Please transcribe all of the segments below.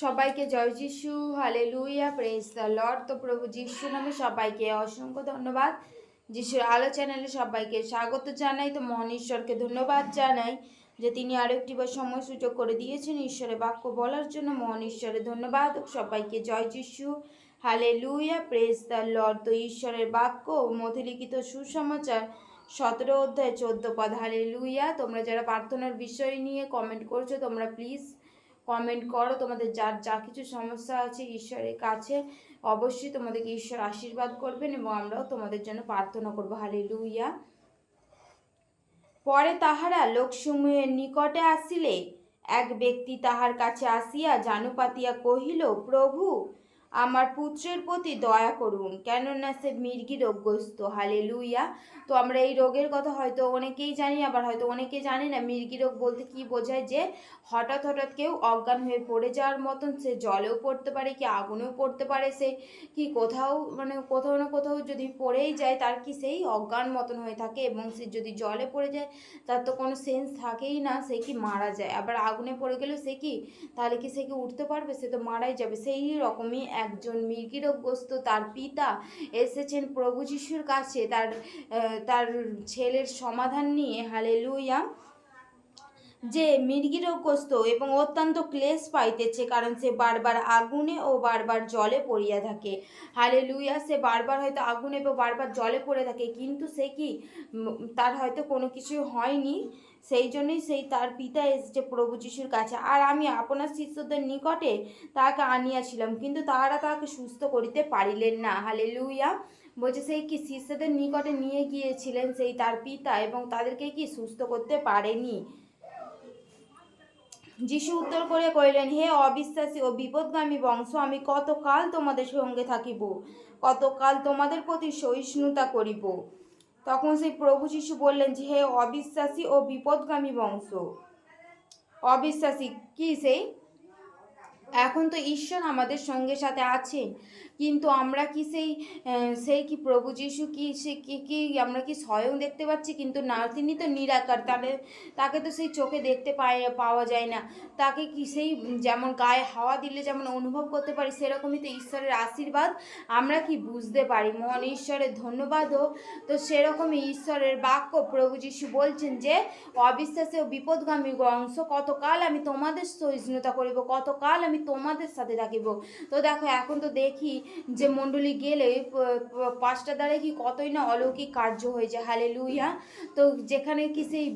সবাইকে জয় যিশু হালে লুইয়া প্রেস দ্য লর্ড তো প্রভু যিশু নামে সবাইকে অসংখ্য ধন্যবাদ। যিশুর আলো চ্যানেলে সবাইকে স্বাগত জানাই। তো মহান ঈশ্বরকে ধন্যবাদ জানাই যে তিনি আরও একটি বার সময় সুযোগ করে দিয়েছেন ঈশ্বরের বাক্য বলার জন্য। মহান ঈশ্বরের ধন্যবাদ। সবাইকে জয় যিশু হালে লুইয়া প্রেস দ্য লর্ড তো ঈশ্বরের বাক্য ও মধ্যলিখিত সুসমাচার সতেরো অধ্যায় চোদ্দ পদ। হালে লুইয়া তোমরা যারা প্রার্থনার বিষয় নিয়ে কমেন্ট করছ, তোমরা প্লিজ কমেন্ট করো, তোমাদের যার যা কিছু সমস্যা আছে ঈশ্বরের কাছে অবশ্যই তোমাদেরকে ঈশ্বর আশীর্বাদ করবেন এবং আমরাও তোমাদের জন্য প্রার্থনা করব। হালে লুইয়া পরে তাহারা লোকসমূহের নিকটে আসিলে, এক ব্যক্তি তাহার কাছে আসিয়া জানু পাতিয়া কহিল, প্রভু আমার পুত্রের প্রতি দয়া করুন। কেননা সে মির্গি রোগগ্রস্ত। হালে লুইয়া তো আমরা এই রোগের কথা হয়তো অনেকেই জানি, আবার হয়তো অনেকে জানি না মির্গি রোগ বলতে কি বোঝায় যে হঠাৎ হঠাৎ কেউ অজ্ঞান হয়ে পড়ে যাওয়ার মতন, সে জলেও পড়তে পারে কি আগুনেও পড়তে পারে সে? কি কোথাও মানে কোথাও না কোথাও যদি পড়েই যায়, তার কি সেই অজ্ঞান মতন হয়ে থাকে? এবং সে যদি জলে পড়ে যায়, তার তো কোনো সেন্স থাকেই না, সে কি মারা যায়? আবার আগুনে পড়ে গেলেও সে কি, তাহলে কি সে কি উঠতে পারবে? সে তো মারাই যাবে। সেই রকমই একজন মির্গি রোগগ্রস্ত তার পিতা এসেছেন প্রভু যিশুর কাছে, তার তার ছেলের সমাধান নিয়ে হালে লুইয়া যে মির্গি রোগগ্রস্ত এবং অত্যন্ত ক্লেশ পাইতেছে, কারণ সে বারবার আগুনে ও বারবার জলে পড়িয়া থাকে। হালে লুইয়া সে বারবার হয়তো আগুনে বা বারবার জলে পড়ে থাকে, কিন্তু সে কি তার হয়তো কোনো কিছু হয়নি। সেই জন্যই সেই তার পিতা এসেছে প্রভু যিশুর কাছে। আর আমি আপনার শিষ্যদের নিকটে তাকে আনিয়াছিলাম, কিন্তু তাহারা তাহাকে সুস্থ করিতে পারিলেন না। হালে লুইয়া বলছে, সেই কি শিষ্যদের নিকটে নিয়ে গিয়েছিলেন সেই তার পিতা এবং তাদেরকে কি সুস্থ করতে পারেনি? যিশু উত্তর করে কহিলেন, হে অবিশ্বাসী ও বিপদগামী বংশ, আমি কতকাল তোমাদের সঙ্গে থাকিব? কতকাল তোমাদের প্রতি সহিষ্ণুতা করিব? তখন সেই প্রভু যিশু বললেন যে হে অবিশ্বাসী ও বিপদগামী বংশ। অবিশ্বাসী কি সেই? এখন তো ঈশ্বর আমাদের সঙ্গে সাথে আছেন। কিন্তু আমরা কি সেই সেই কি প্রভু যিশু কি সে কি কি আমরা কি স্বয়ং দেখতে পাচ্ছি? কিন্তু না, তিনি তো নিরাকার। তাহলে তাকে তো সেই চোখে দেখতে পাই পাওয়া যায় না। তাকে কি সেই যেমন গায়ে হাওয়া দিলে যেমন অনুভব করতে পারি, সেরকমই তো ঈশ্বরের আশীর্বাদ আমরা কি বুঝতে পারি? মহান ঈশ্বরের ধন্যবাদ হোক তো সেরকমই ঈশ্বরের বাক্য প্রভু যিশু বলছেন যে অবিশ্বাসে ও বিপদগামী অংশ, কতকাল আমি তোমাদের সহিষ্ণুতা করিব, কতকাল আমি তোমাদের সাথে থাকিব। তো দেখো, এখন তো দেখি যে মণ্ডলী গেলে পাঁচটা দ্বারে কি কতই না অলৌকিক কার্য হয়েছে হালে লুইয়া তো যেখানে কি সেই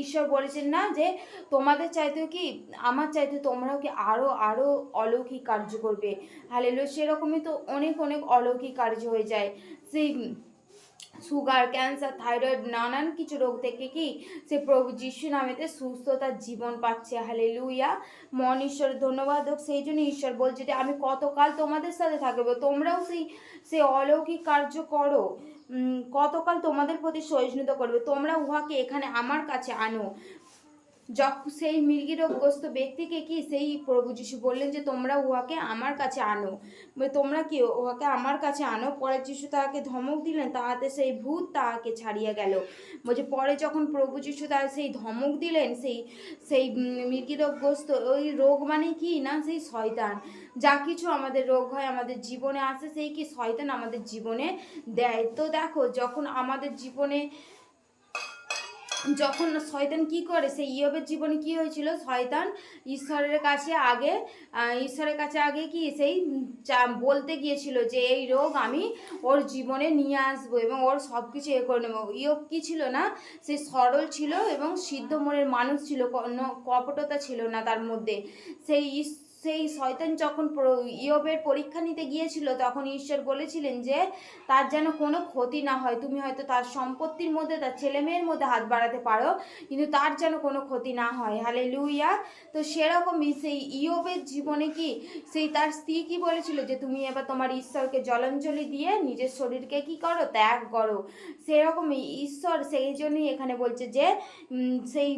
ঈশ্বর বলেছেন না যে, তোমাদের চাইতেও কি, আমার চাইতে তোমরাও কি আরও আরও অলৌকিক কার্য করবে। হালে সেরকমই তো অনেক অনেক অলৌকিক কার্য হয়ে যায়। সেই সুগার, ক্যান্সার, থাইরয়েড, নানান কিছু রোগ থেকে কি সে প্রভু যিশু নামেতে সুস্থতার জীবন পাচ্ছে? হালে লুইয়া মন ঈশ্বর, ধন্যবাদ হোক। সেই জন্য ঈশ্বর বলছে যে, আমি কতকাল তোমাদের সাথে থাকব? তোমরাও সেই সে অলৌকিক কার্য করো। কতকাল তোমাদের প্রতি সহিষ্ণুতা করবে? তোমরা উহাকে এখানে আমার কাছে আনো। যখন সেই মির্গি রোগগ্রস্ত ব্যক্তিকে কি সেই প্রভু যিশু বললেন যে, তোমরা উহাকে আমার কাছে আনো। তোমরা কি উহাকে আমার কাছে আনো? পরে যিশু তাহাকে ধমক দিলেন, তাহাতে সেই ভূত তাহাকে ছাড়িয়া গেল। বলছে, পরে যখন প্রভু যিশু তার সেই ধমক দিলেন, সেই সেই মির্গি রোগগ্রস্ত ওই রোগ মানে কি না, সেই শয়তান। যা কিছু আমাদের রোগ হয় আমাদের জীবনে আসে, সেই কি শয়তান আমাদের জীবনে দেয়? তো দেখো, যখন আমাদের জীবনে যখন শয়তান কি করে, সেই ইয়বের জীবনে কি হয়েছিল? শয়তান ঈশ্বরের কাছে আগে ঈশ্বরের কাছে আগে কি সেই বলতে গিয়েছিল যে এই রোগ আমি ওর জীবনে নিয়ে আসব এবং ওর সব কিছু এ করে নেব। ইয়ব কী ছিল না? সে সরল ছিল এবং সিদ্ধ মনের মানুষ ছিল কপটতা ছিল না তার মধ্যে। সেই ইস- সেই শয়তান যখন ইয়বের পরীক্ষা নিতে গিয়েছিল, তখন ঈশ্বর বলেছিলেন যে, তার যেন কোনো ক্ষতি না হয়, তুমি হয়তো তার সম্পত্তির মধ্যে, তার ছেলে মেয়ের মধ্যে হাত বাড়াতে পারো, কিন্তু তার যেন কোনো ক্ষতি না হয়। হালে লুইয়া তো সেরকমই সেই ইয়বের জীবনে কি, সেই তার স্ত্রী কি বলেছিল যে, তুমি এবার তোমার ঈশ্বরকে জলাঞ্জলি দিয়ে নিজের শরীরকে কি করো? ত্যাগ করো। সেরকমই ঈশ্বর সেই জন্যই এখানে বলছে যে সেই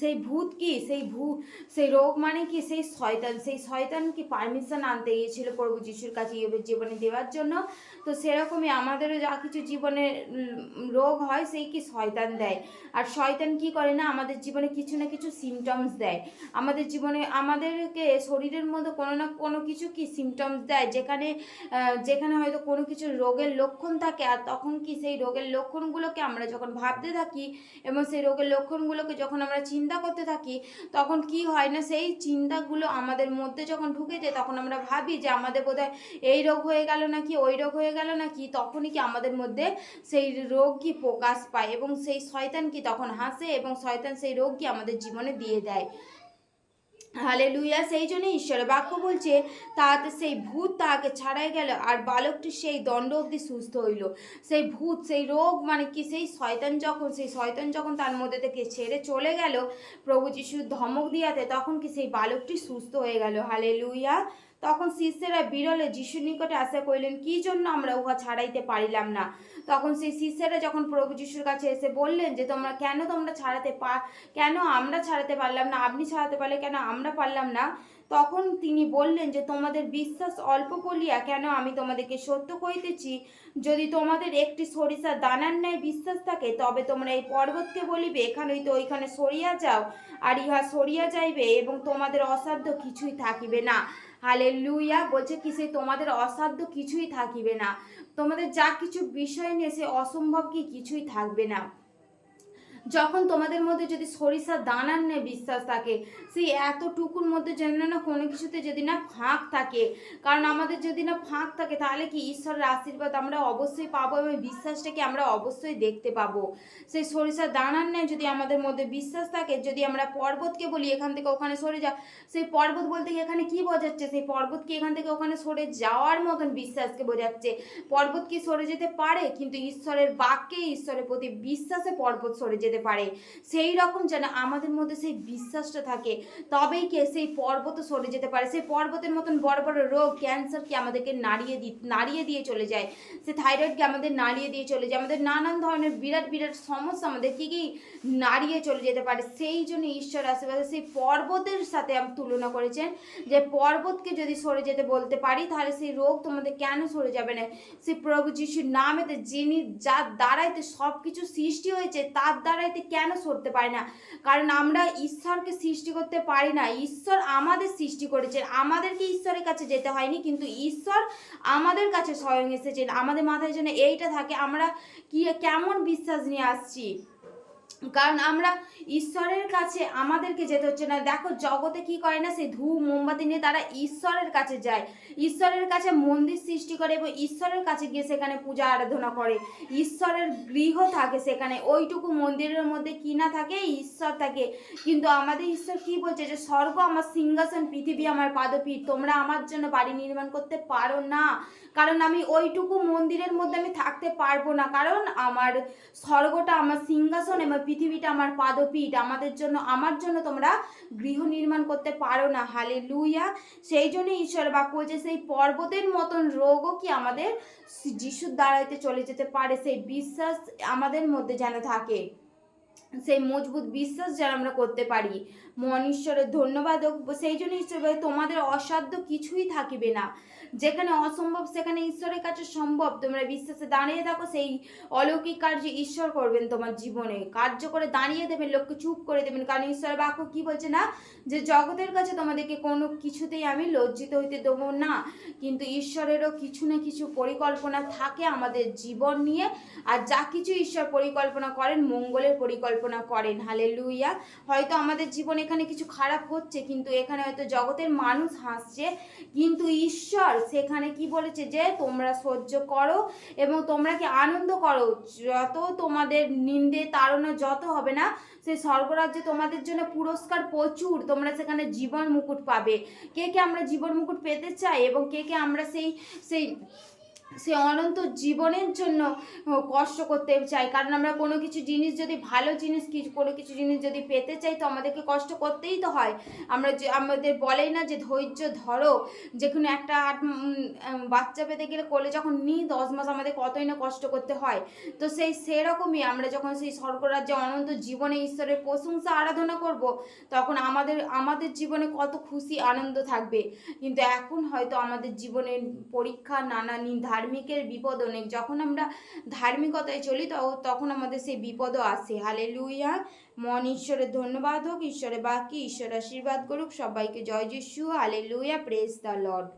সেই ভূত কি? সেই ভূ, সেই রোগ মানে কি? সেই শয়তান সেই শয়তান কি পারমিশন আনতে গিয়েছিল প্রভু যিশুর কাছে ইয়োবের জীবনে দেওয়ার জন্য। তো সেরকমই আমাদেরও যা কিছু জীবনে রোগ হয় সেই কি শয়তান দেয়। আর শয়তান কি করে না? আমাদের জীবনে কিছু না কিছু সিমটমস দেয়। আমাদের জীবনে, আমাদেরকে শরীরের মধ্যে কোনো না কোনো কিছু কি সিমটমস দেয়? যেখানে যেখানে হয়তো কোনো কিছু রোগের লক্ষণ থাকে, আর তখন কি সেই রোগের লক্ষণগুলোকে আমরা যখন ভাবতে থাকি, এবং সেই রোগের লক্ষণগুলোকে যখন আমরা চিন্তা করতে থাকি, তখন কি হয় না, সেই চিন্তাগুলো আমাদের মধ্যে যখন ঢুকে যায়, তখন আমরা ভাবি যে আমাদের বোধহয় এই রোগ হয়ে গেল নাকি, ওই রোগ হয়ে গেল নাকি, তখনই কি আমাদের মধ্যে সেই রোগ কি প্রকাশ পায় এবং সেই শয়তান কি তখন হাসে এবং শয়তান সেই রোগ কি আমাদের জীবনে দিয়ে দেয়। হালে লুইয়া সেই জন্য ঈশ্বরের বাক্য বলছে, তাহাতে সেই ভূত তাহাকে ছাড়াই গেল, আর বালকটি সেই দণ্ড অবধি সুস্থ হইল। সেই ভূত, সেই রোগ মানে কি, সেই শয়তান যখন, সেই শয়তান যখন তার মধ্যে থেকে ছেড়ে চলে গেল, প্রভু যিশুর ধমক দিয়াতে তখন কি সেই বালকটি সুস্থ হয়ে গেল? হালে লুইয়া তখন শিষ্যেরা বিরলে যিশুর নিকটে আশা করিলেন, কি জন্য আমরা উহা ছাড়াইতে পারিলাম না? তখন সেই শিষ্যেরা যখন প্রভু যিশুর কাছে এসে বললেন যে তোমরা কেন তোমরা ছাড়াতে পা, কেন আমরা ছাড়াতে পারলাম না, আপনি ছাড়াতে পারলে কেন আমরা পারলাম না? তখন তিনি বললেন যে তোমাদের বিশ্বাস অল্প বলিয়া কেন আমি তোমাদেরকে সত্য কইতেছি যদি তোমাদের একটি সরিষা দানার ন্যায় বিশ্বাস থাকে, তবে তোমরা এই পর্বতকে বলিবে এখানে হইতে ওইখানে সরিয়া যাও। আর ইহা সরিয়া যাইবে এবং তোমাদের অসাধ্য কিছুই থাকিবে না। হালে লুইয়া বলছে কি, সে তোমাদের অসাধ্য কিছুই থাকিবে না। তোমাদের যা কিছু বিষয় নিয়ে সে অসম্ভব কি কিছুই থাকবে না। যখন তোমাদের মধ্যে যদি সরিষা দানার নেই বিশ্বাস থাকে, সেই এতটুকুর মধ্যে যেন না কোনো কিছুতে যদি না ফাঁক থাকে। কারণ আমাদের যদি না ফাঁক থাকে, তাহলে কি ঈশ্বরের আশীর্বাদ আমরা অবশ্যই পাবো এবং বিশ্বাসটাকে আমরা অবশ্যই দেখতে পাবো। সেই সরিষা দানার নেই যদি আমাদের মধ্যে বিশ্বাস থাকে, যদি আমরা পর্বতকে বলি, এখান থেকে ওখানে সরে যা সেই পর্বত বলতে কি এখানে কি বোঝাচ্ছে? সেই পর্বত কি এখান থেকে ওখানে সরে যাওয়ার মতন বিশ্বাসকে বোঝাচ্ছে? পর্বত কি সরে যেতে পারে? কিন্তু ঈশ্বরের বাক্যে ঈশ্বরের প্রতি বিশ্বাসে পর্বত সরে যেতে পারে। সেই রকম যেন আমাদের মধ্যে সেই বিশ্বাসটা থাকে, তবেই কে সেই পর্বত সরে যেতে পারে। সেই পর্বতের মতন বড় বড় রোগ ক্যান্সারকে আমাদেরকে নাড়িয়ে দি, নাড়িয়ে দিয়ে চলে যায়। সে থাইরয়েডকে আমাদের নাড়িয়ে দিয়ে চলে যায়। আমাদের নানান ধরনের বিরাট বিরাট সমস্যা আমাদের কী কী নাড়িয়ে চলে যেতে পারে। সেই জন্য ঈশ্বর আশেপাশে সেই পর্বতের সাথে তুলনা করেছেন যে পর্বতকে যদি সরে যেতে বলতে পারি, তাহলে সেই রোগ তোমাদের কেন সরে যাবে না? সেই প্রভু যিশুর নামেতে যিনি যার দ্বারাইতে সব কিছু সৃষ্টি হয়েছে, তার দ্বারাইতে কেন সরতে পারে না? কারণ আমরা ঈশ্বরকে সৃষ্টি করতে পারি না। ঈশ্বর আমাদের সৃষ্টি করেছেন। আমাদেরকে ঈশ্বরের কাছে যেতে হয়নি, কিন্তু ঈশ্বর আমাদের কাছে স্বয়ং এসেছেন। আমাদের মাথায় যেন এইটা থাকে, আমরা কি, কেমন বিশ্বাস নিয়ে আসছি? কারণ আমরা ঈশ্বরের কাছে আমাদেরকে যেতে হচ্ছে না। দেখো, জগতে কি করে না, সেই ধূপ, মোমবাতি নিয়ে তারা ঈশ্বরের কাছে যায়। ঈশ্বরের কাছে মন্দির সৃষ্টি করে এবং ঈশ্বরের কাছে গিয়ে সেখানে পূজা আরাধনা করে। ঈশ্বরের গৃহ থাকে সেখানে। ওইটুকু মন্দিরের মধ্যে কি না থাকে, ঈশ্বর থাকে। কিন্তু আমাদের ঈশ্বর কি বলছে যে, স্বর্গ আমার সিংহাসন, পৃথিবী আমার পাদপীঠ। তোমরা আমার জন্য বাড়ি নির্মাণ করতে পারো না। কারণ আমি ওইটুকু মন্দিরের মধ্যে আমি থাকতে পারব না। কারণ আমার স্বর্গটা আমার সিংহাসন এবং পৃথিবীটা আমার পাদপীঠ, আমাদের জন্য, আমার জন্য তোমরা গৃহ নির্মাণ করতে পারো না। হালে লুইয়া সেই জন্য ঈশ্বর বাক্য বলছে, সেই পর্বতের মতন রোগও কি আমাদের যিশুর দ্বারাইতে চলে যেতে পারে? সেই বিশ্বাস আমাদের মধ্যে যেন থাকে। সেই মজবুত বিশ্বাস যেন আমরা করতে পারি। মন ঈশ্বরের ধন্যবাদ সেই জন্য ঈশ্বর তোমাদের অসাধ্য কিছুই থাকিবে না। যেখানে অসম্ভব, সেখানে ঈশ্বরের কাছে সম্ভব। তোমরা বিশ্বাসে দাঁড়িয়ে থাকো, সেই অলৌকিক কার্য ঈশ্বর করবেন তোমার জীবনে। কার্য করে দাঁড়িয়ে দেবেন, লোককে চুপ করে দেবেন। কারণ ঈশ্বরের বাক্য কি বলছে না? যে জগতের কাছে তোমাদেরকে কোনো কিছুতেই আমি লজ্জিত হইতে দেবো না। কিন্তু ঈশ্বরেরও কিছু না কিছু পরিকল্পনা থাকে আমাদের জীবন নিয়ে। আর যা কিছু ঈশ্বর পরিকল্পনা করেন, মঙ্গলের পরিকল্পনা করেন। হালে লুইয়া হয়তো আমাদের জীবন এখানে কিছু খারাপ হচ্ছে, কিন্তু এখানে হয়তো জগতের মানুষ হাসছে, কিন্তু ঈশ্বর সেখানে কি বলেছে যে, তোমরা সহ্য করো এবং তোমরা কি আনন্দ করো? যত তোমাদের নিন্দে তাড়না যত হবে না সেই স্বর্গরাজ্যে তোমাদের জন্য পুরস্কার প্রচুর, তোমরা সেখানে জীবন মুকুট পাবে। কে কে আমরা জীবন মুকুট পেতে চাই এবং কে কে আমরা সেই সেই সে অনন্ত জীবনের জন্য কষ্ট করতে চাই। কারণ আমরা কোনো কিছু জিনিস যদি ভালো জিনিস কিছু কোনো কিছু জিনিস যদি পেতে চাই, তো আমাদেরকে কষ্ট করতেই তো হয়। আমরা যে, আমাদের বলেই না যে, ধৈর্য ধরো। যে কোনো একটা আট বাচ্চা পেতে গেলে কোলে যখন নিই, দশ মাস আমাদের কতই না কষ্ট করতে হয়। তো সেই সেরকমই আমরা যখন সেই স্বর্গরাজ্যে অনন্ত জীবনে ঈশ্বরের প্রশংসা, আরাধনা করব, তখন আমাদের আমাদের জীবনে কত খুশি, আনন্দ থাকবে। কিন্তু এখন হয়তো আমাদের জীবনের পরীক্ষা, নানা নি- ধার্মিকের বিপদ অনেক। যখন আমরা ধার্মিকতায় চলি তখন আমাদের সেই বিপদও আসে। হালে লুইয়া মন ঈশ্বরের ধন্যবাদ হোক, ঈশ্বরের বাকি ঈশ্বর আশীর্বাদ করুক। সবাইকে জয় যিশু। হালে লুইয়া প্রেস দ্য লর্ড